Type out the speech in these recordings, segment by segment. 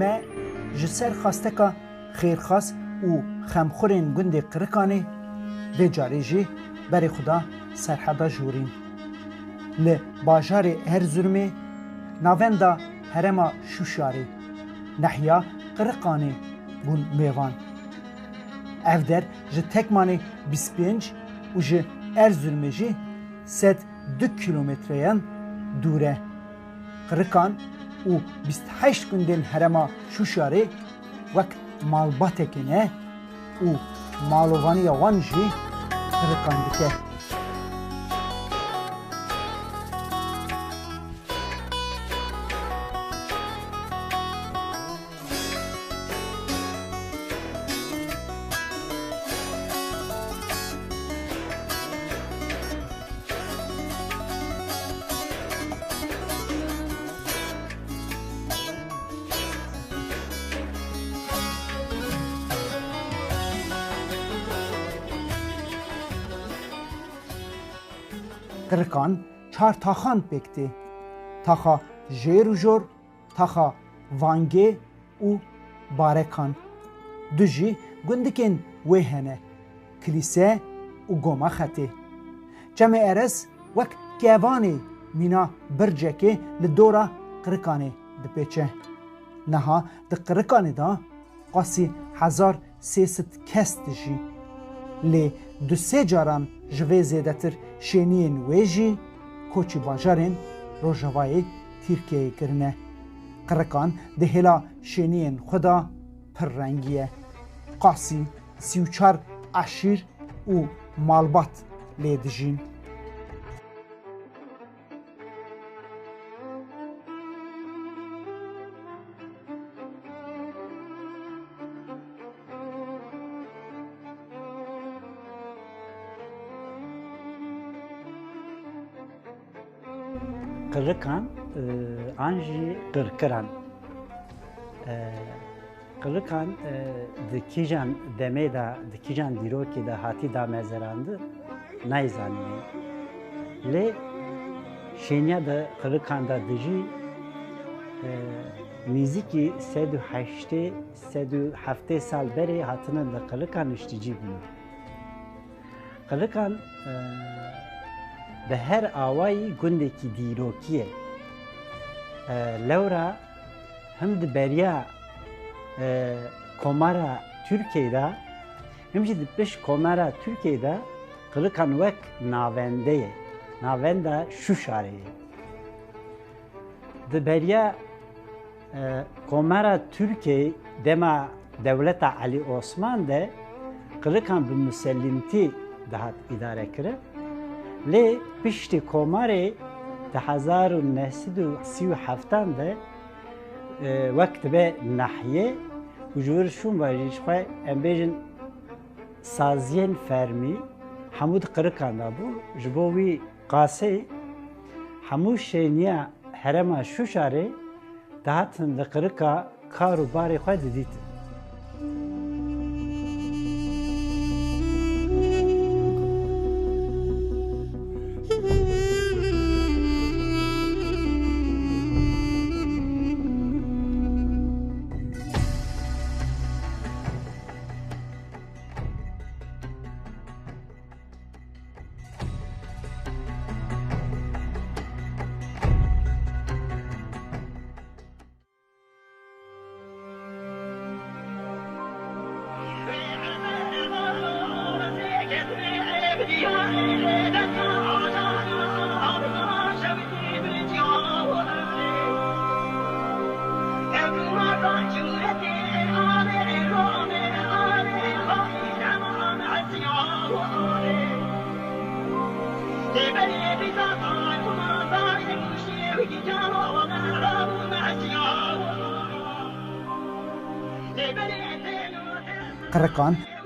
me ji ser xasteka xêrxas û xemxurên gundê qirikanê vê carê jî berê xuda serheda jûrîn. Li bajarê Erzurumê navenda herema Şuşarê nehiya qiriqanê bûn mêvan. Ev der ji tekmanê 25 û ji Erzurumê jî sed du kilometreyan dûr e. Qirikan û 28 gundên herema Şuşarê wek malbatekê ne û malovanîya wan çar taxan pêktê taxa jêr û jor taxa vangê û barekan. Du jî gundikên wê hene kilîse û goma xetê. Cemê eres wek kevanê mîna bircekê li dora qirikanê dipêçe. Neha di qirikanê da qasî hezar sêsit kes dijî lê du sê caran ji vê zêdetir şêniyên wê jî koçî bajarên Rojavayê Tirkiyeyê kirine. Qirikan di hêla şêniyên xwe da pir rengî ye. Qasî sî û çar eşîr û malbat lê dijîn. Qirikan an jî qirkiran. Qirikan di kîjan demê de di kîjan dîrokê de hatî damezerandı nayzaniye. Lê şêniya de qirikan da dijî nîzîkî sed û heştê sed û heftê sal berê hatine li qirikan niştîcî bûn. Qirikan bi her awayî gundekî dîrokî ye. Lewra him di beriya komara Türkiye de him jî di piş komara Türkiye de qilikan wek navende ye. Navenda Şuşarê ye. Di beriya komara Türkiye dema devleta Ali Osman de qilikan bi müsellimtî dihat idare kirin. لێ پشتی کۆمارێ ده هزار و نەسید و سی و هەفتان de وەک بێ نەحیە وژور شوم باژیشخوا ئەم بێژن سازیên فەرمی hemû di qirikan da bû ji bo wî qasê hemû şêniya herema Şuşarê dihatin li qirika kar û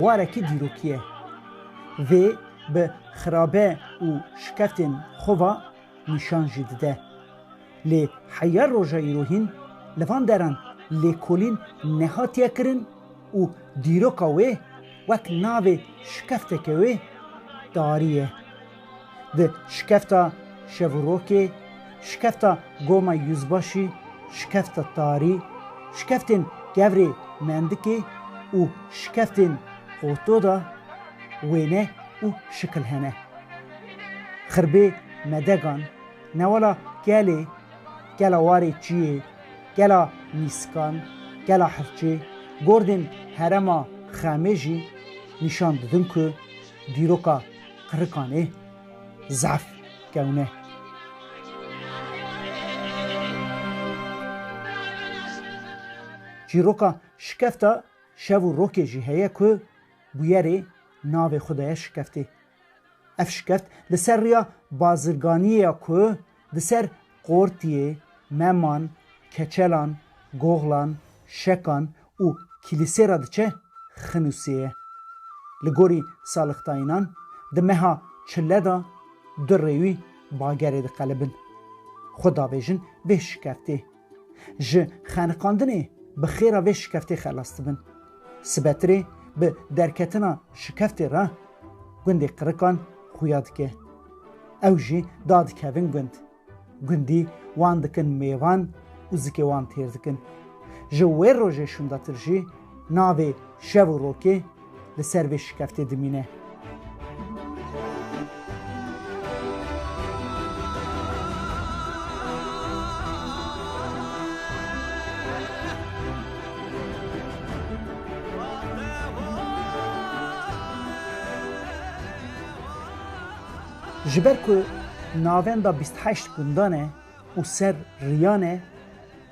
warekî dîrokî ye. Vê bi xirabe û şikeftên xova nîşan jî dide. Lê heya roja îrohîn li van deran lêkolîn nehatiye kirin û dîroka wê wek navê şikefteke wê darî ye. Di şikefta şevrokê, şikefta goma yüzbaşî, şikefta tarî, şikeftên gevrê mendikê û şikeftên وتودا وينه و شكل هنه. خربي مدقان نولا كالي كالا واري چيه كالا ميسكان كالا حفچه گردن هرما خامجي نشان ددن كو ديروكا قرقانه زعف كونه جيروكا شكفتا شو روكي جهیه که bûyerê navê xudaya şikeftê. Ev şikeft li ser rêya bazirganiya ku di ser qortiyê, meman, keçelan, goxlan, şekan û kilîsê ra diçe xinûsiyê. Li gorî salixtayînan di meha çile da du rêwî bagerê diqelibin. Xwe dabêjin vê şikeftê. Ji xeniqandinê bi xêra vê şikeftê xelas dibin. Sibetirê bi derketina şikeftê re gundê qirikan xuya dike. Ew jî dadikevin gund. Gundî wan dikin mêvan û zikê wan têr dikin. Ji wê rojê şundatir jî navê şev û rokê li ser vê şikeftê dimîne. Ji ber ku navenda 28 gundan e û ser riyan e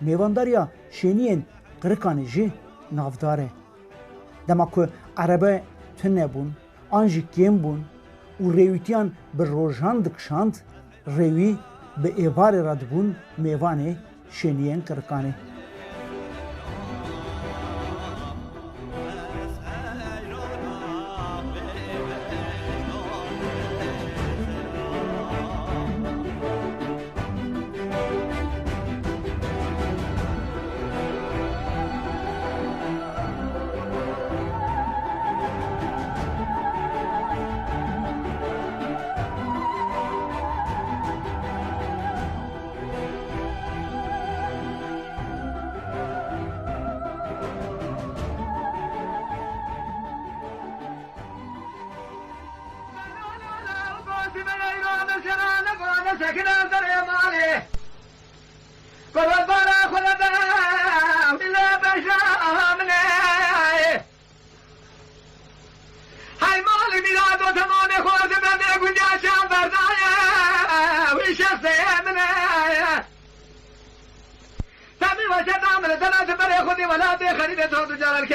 mêvandariya şêniyên qirikanê jî navdar e. Dema ku erebe tune bûn an jî kêm bûn û rêwîtiyan bi rojan dikişand rêwî bi êvarê re dibûn mêvanê şêniyên qirikanê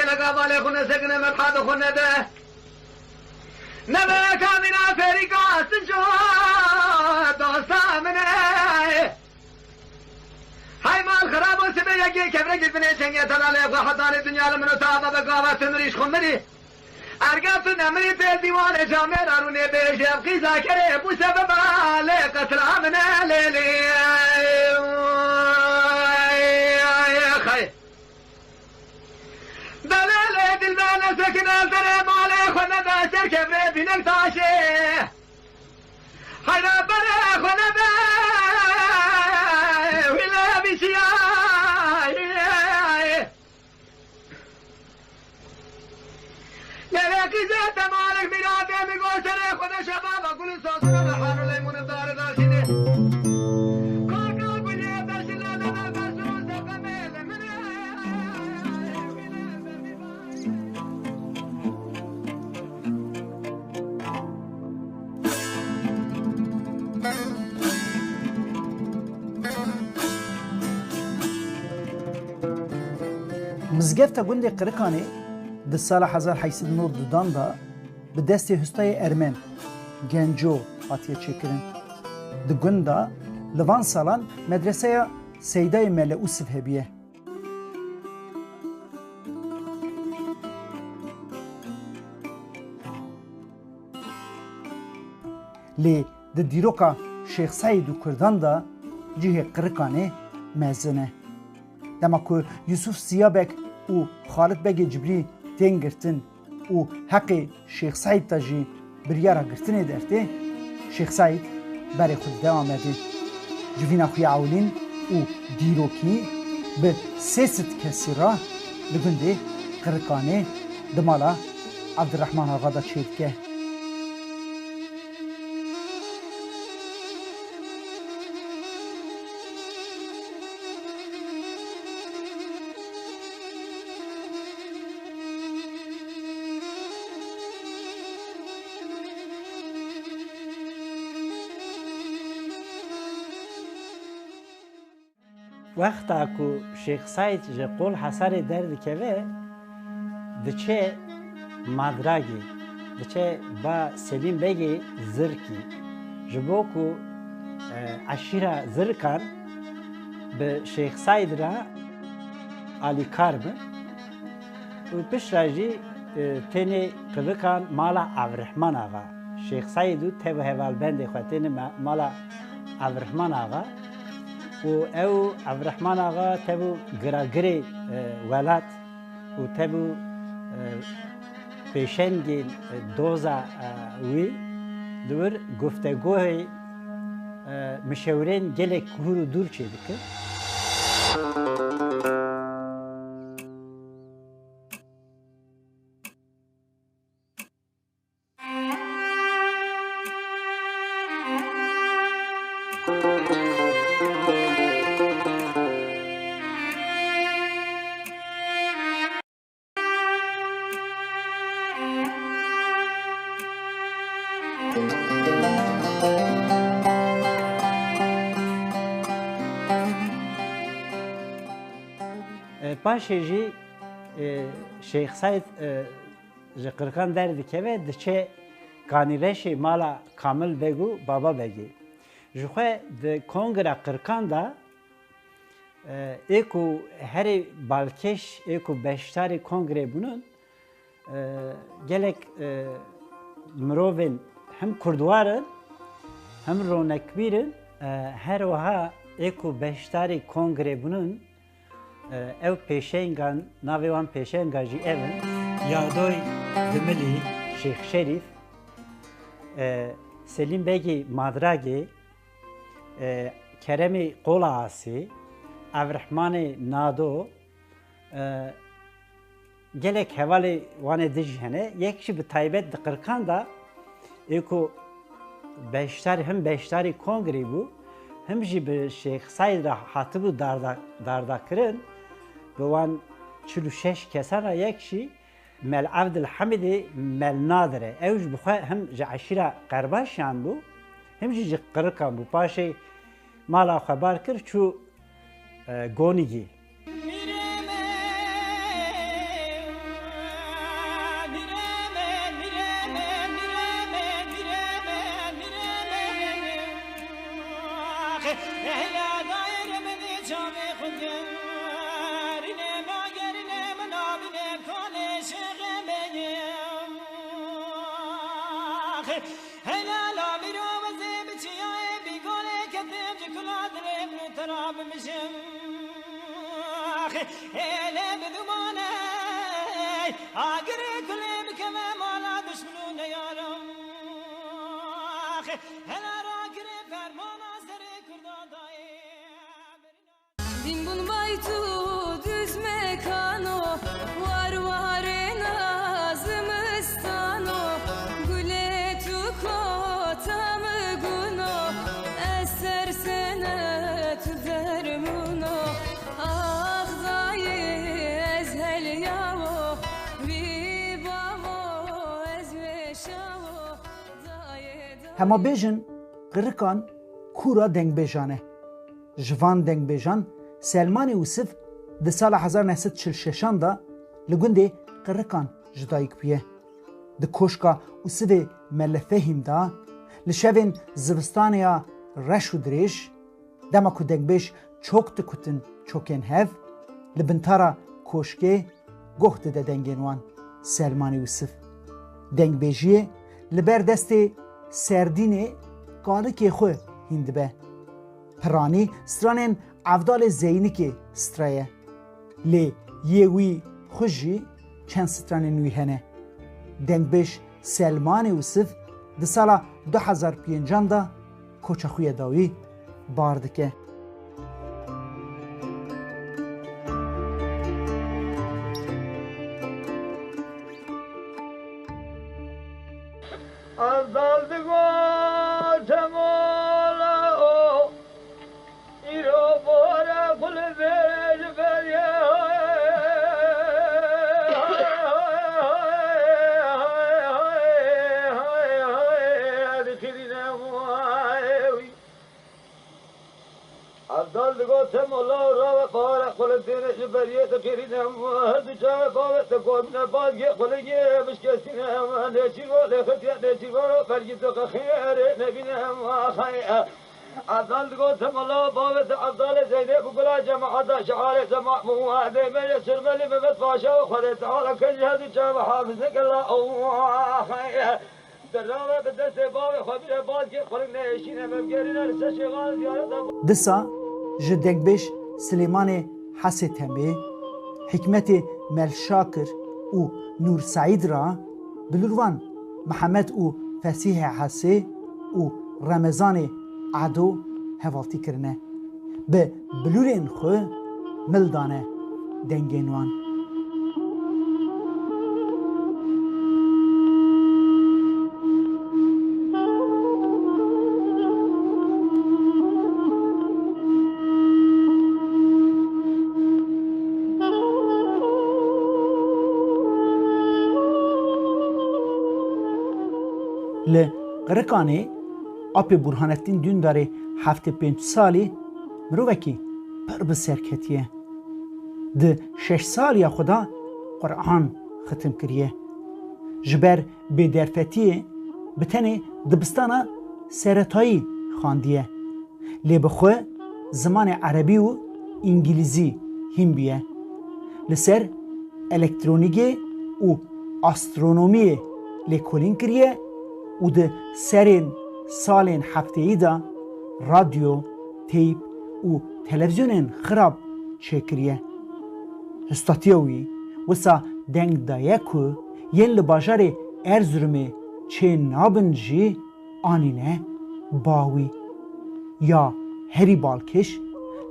لقبالي خن سكن مقحد خونه ده. نبا كامن افريقا جو دوستا منه. های مال خراب وسبه يجي كبره جبنه چنگه تلاله خواهدان دنیا لمنو به بقاوة سمريش خون ارگه تو نمری پی دیوان جامع رارونه بیش از زاکره بو سبب باله قتل آمنه لیلی. سكن الدرب عليه خنا بشر كبري بن الفاشي حيرا بلا خنا ولا بشياي لذلك زاد مالك بلادي بقول سري خنا شباب كل صوت الحر Mizgefta gundê Qirikanê di sala 1892 da bi destê hustayê Ermen Genco hatiye çêkirin. Di gund da li salan medreseya Seydayê Mele Usif hebiye. Lê di dîroka Şêx Saîd û da cihê Qirikanê mezin e. Dema ku Yusuf Ziyabek û Xalid Begê Cibrî tên girtin û heqê Şêx Saîd te jî biryara girtinê dertê, Şêx Saîd berê xwe dewam edê. Civîna xwe ewlîn û dîrokî bi sêsit kesî ra li gundê qirikanê di mala Abdurrahman Ağa da çê dike. وقتا کو شیخ سعید جه قول حسر درد کهوه دچه مدرگی دچه با سلیم بگی زرکی جبو کو عشیره زرکان به شیخ سعید را آلی کار به و پیش راجی تنی قلقان مالا عبدالرحمن آقا شیخ سعید و تبه هوال بنده خواه تنی مالا عبدالرحمن آقا و او عبدالرحمن آقا تبو گراگری ولات و تبو پیشنگی دوزا وی دور گفتگوه مشاورین گلک کهورو دور چه دکه paşe jî Şeyh Said e, ji qirkan derdikeve diçe kanîreşê şey mala Kamil Beg û Baba Begê. Ji xwe di Kongra da e, ê ku herê balkêş ê ku beşdarê kongrê bûnun e, gelek mirovên hem kurdwarin hem ronekbîrin her wiha ê ku beşdarê kongrê bûnun ew pêşengan navê wan pêşenga jî ev in yadoy Dimilî Şeyh Şerif Selim Begî Madragê Keremî Qola Asî Evrihmanê Nado gelek hevalê wanê dij hene yek taybet di qirkan da ê ku beşdar him beşdarî kongrê bû him jî bi Şeyx Said re hatibû dardakirin bi به وان 46 کسر یک شی مل عبد الحمید مل نادره اوج بخوا هم جعشیره قرباشان بو هم جی قرقان بو. پاشه مالا خبر کر چو گونیگی Yeah. Zayi Hema bêjin qirikan kûra dengbêjan e. Ji van dengbêjan Selmanê Yusif di sala 1946 da li gundê qirikan ji dayîk bûye. Di koşka Usivê Mellefehîm da li şevên zivistanê ya reş û dirêj dema ku dengbêj çok dikutin çokên hev li bintara koşkê goh dide dengên wan Selmanê Yusif. Dengbêjiyê li ber destê serdînê galikê xwe hîn dibe. Piranî stranên evdalê Zeynikê straye. Lê yê wî xwe jî çend stranên wî hene. Dengbêj Selmanê Yusif di sala 2005 da koça xwe dawî bar dike. Paşa khare taala kel hadi çay hafız ne kala Allah khaya Derrave bedese bave khabire baz ye kul ne işine mevgerine seşigal diyarda disa ji dengbêj Silêmanê Hesê Temê, Hikmetê Melşakir û Nûr Saîd ra bilûrvan Mihemed û Fesîhê Hesê و ڕەمەزانێ عادۆ هەواڵتیکردە بە بلورێن خو ملدانە دەنگێنوان. لە قڕکانێ Li Qirikanê apê Burhanettin Dündarê heftê pênc salî mirovekî pir bi serketiye. Di şeş saliya xwe da Qur'an xitim kiriye. Ji ber bêderfetiyê bi tenê dibistana seretayî xandiye. Lê bi xwe zimanê erebî û îngilîzî hîn biye. Li ser elektronîgê û astronomiyê lêkolîn kiriye û di serên salên hefteyî da radyo, teyp û televizyonên xirab çêkiriye. Histatiya wî wisa deng daye ku yên li bajarê Erzurumê çê nabin jî anîne bawî ya herî balkêş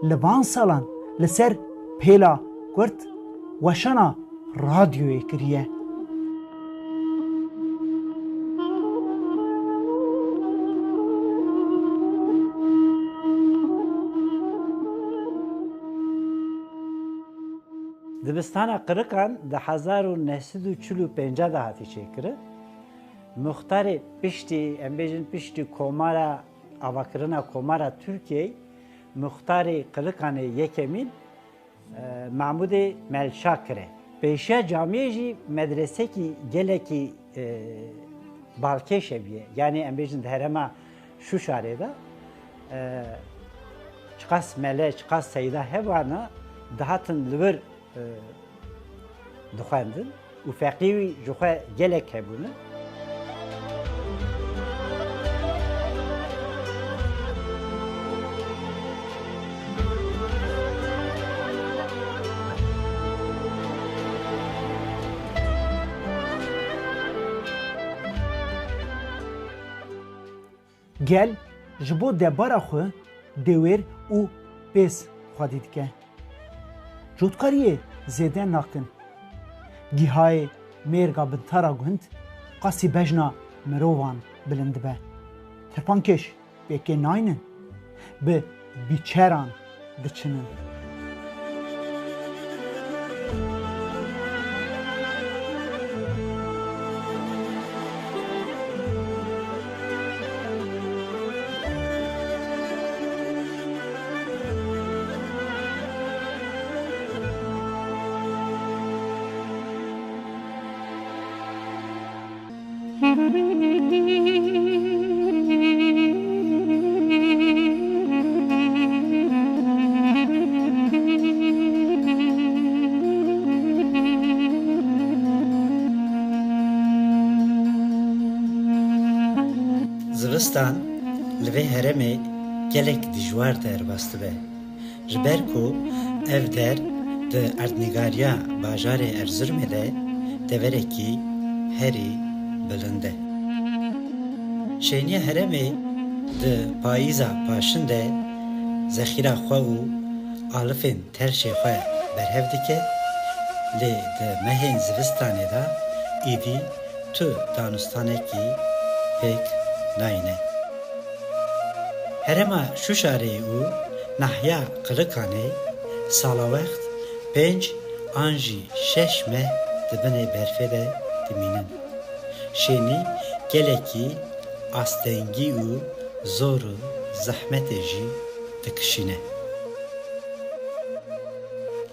li van salan li ser pêla kurt weşana radyoyê kiriye. Dibistana Qirikan di hezar û nesid û çil û pênca de hatî çêkirin. Muxtarê piştî em bêjin piştî komara avakirina komara Türkiye Muxtarê Qirikanê yekemîn e, Mahmudê Melşakir e. Pêşiya camiyê jî medresekî gelekî e, balkêş e biye. Yani em bêjin di herema Şuşarê de e, çiqas mele, çiqas seyda hevana dihatin li vir dixwendin û feqî wî ji xwe gelek hebûne gel ji bo debara xwe dewêr û pês xwedî dike. Cotkariyê zêde nakin. Gîhayê mêrga bintara gund qasî bejna mirovan bilind dibe. Tirpankêş pêkê naynin bi bîçeran diçinin. Zivistan li vê heremê gelek dijwar derbastı be. Ji ber ku ev der di erdnîgariya bajarê Erzurumê de deverekî herî bilind e. Şêniya heremê di payîza paşin de zexîra xwe û alifên terşê xwe berhev dike lê di mehên zivistanê de êdî tu danûstanekî pek nayne. Herema şu şare u nahya kırıkane salavext penc anji şeş me dibine berfede diminin. Şeni geleki astengi u zoru zahmet jî dikişine.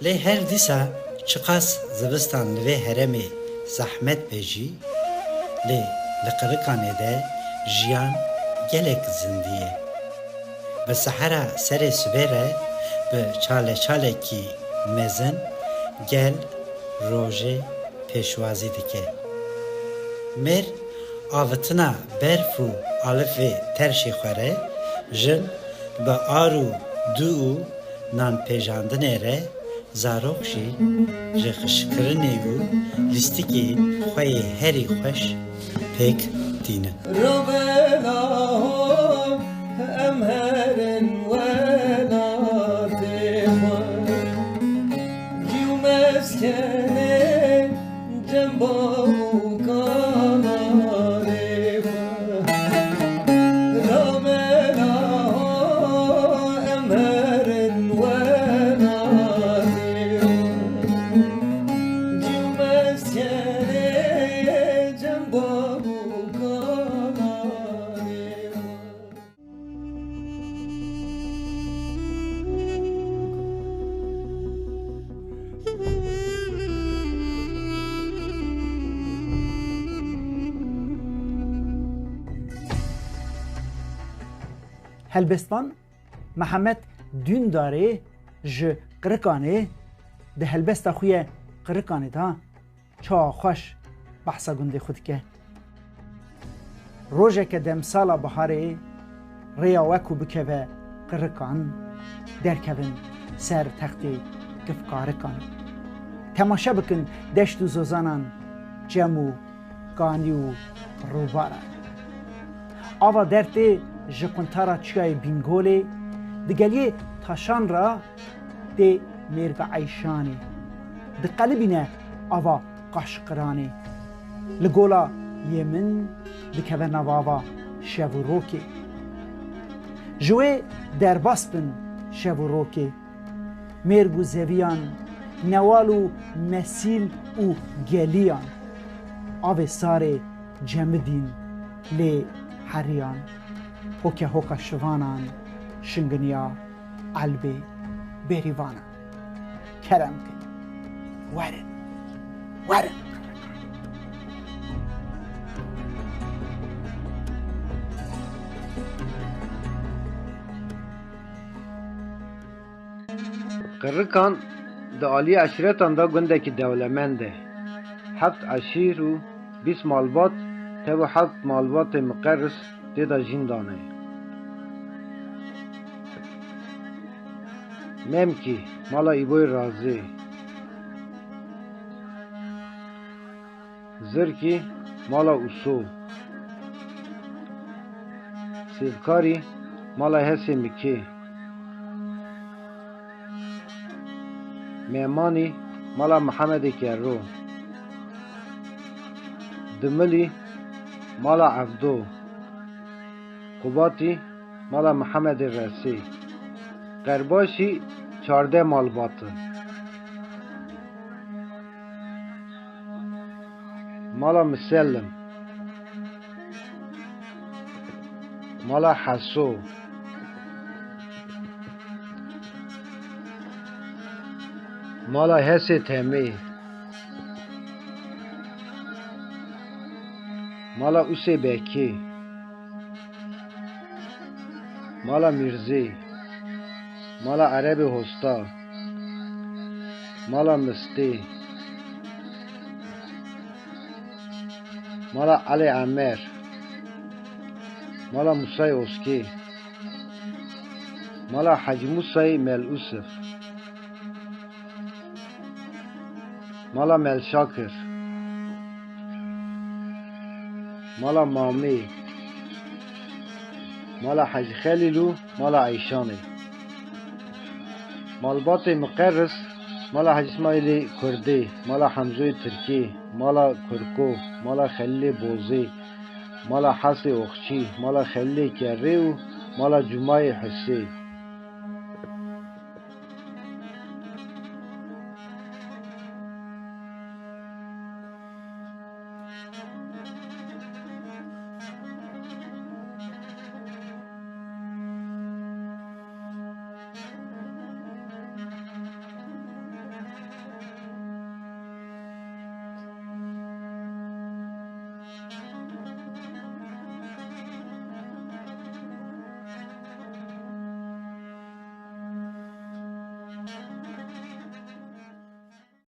Lê her dîsa çiqas zivistan li vê heremê zehmet be jî lê li Qirikanê de jiyan gelek zindî ye. Bi sehera serê sibê re bi çaleçalekî mezin gel rojê pêşwazî dike. Mêr avitina berf û alifê terşê xwe re jin bi ar û du û nanpêjandinê re zarok jî ji xişkirinê û lîstikê xwe yê herî xweş pêk dînin. هلبستان محمد دون داره ج قرقانه ده هلبستا خوی قرقانه تا چا خوش بحثا گنده خود که روژه که دم سالا بحاره ریا وکو بکوه قرقان درکوین سر تختی گفکارکان تماشا بکن دشت و زوزانان جمو گانی و روباران آوا درتی ji quntara çiyayê Bingolê di geliyê taşan ra tê mêrga eyşanê. Di qelibîne ava qaşqiranê. Li gola yê min dikeve navava şev û rokê. Ji wê derbas bin şev û rokê. Mêrg û zeviyan, newal û mesîl û geliyan. Avê sarê cemidîn lê heriyan. Hoke hoka şivanan, şinginiya elbê bêrîvanan. Kerem kin. Werin. Werin. Qirikan di aliyê eşretan da gundekî dewlemend e. Heft eşîr û bîst malbat tev û heft malbatê miqeris tê da jîn dane. Memki, mala İboy razı. Zırki, mala usul. Sivkari, mala hesi miki. Memani, mala Muhammed Kerro. Dımıli, mala Avdo. Kubati, mala Muhammed Resi. Qerbaşî çarde malbatı. Mala Müsellim. Mala Hasso. Mala Hesê Temê. Mala Usê Bekê. Mala Mirzê. مالا عرب هستا مالا مستی مالا علی عمر مالا ملا اسکی مالا حج موسای ملا مالا ملشاکر مالا مامی مالا حج خلیلو مالا عیشانی مالبات مقرس مالا حاج اسماعیل کردی مالا حمزه ترکی مالا کرکو مالا خلیل بوزی مالا حس اخچی مالا خلیل کری و مالا جمعه حسی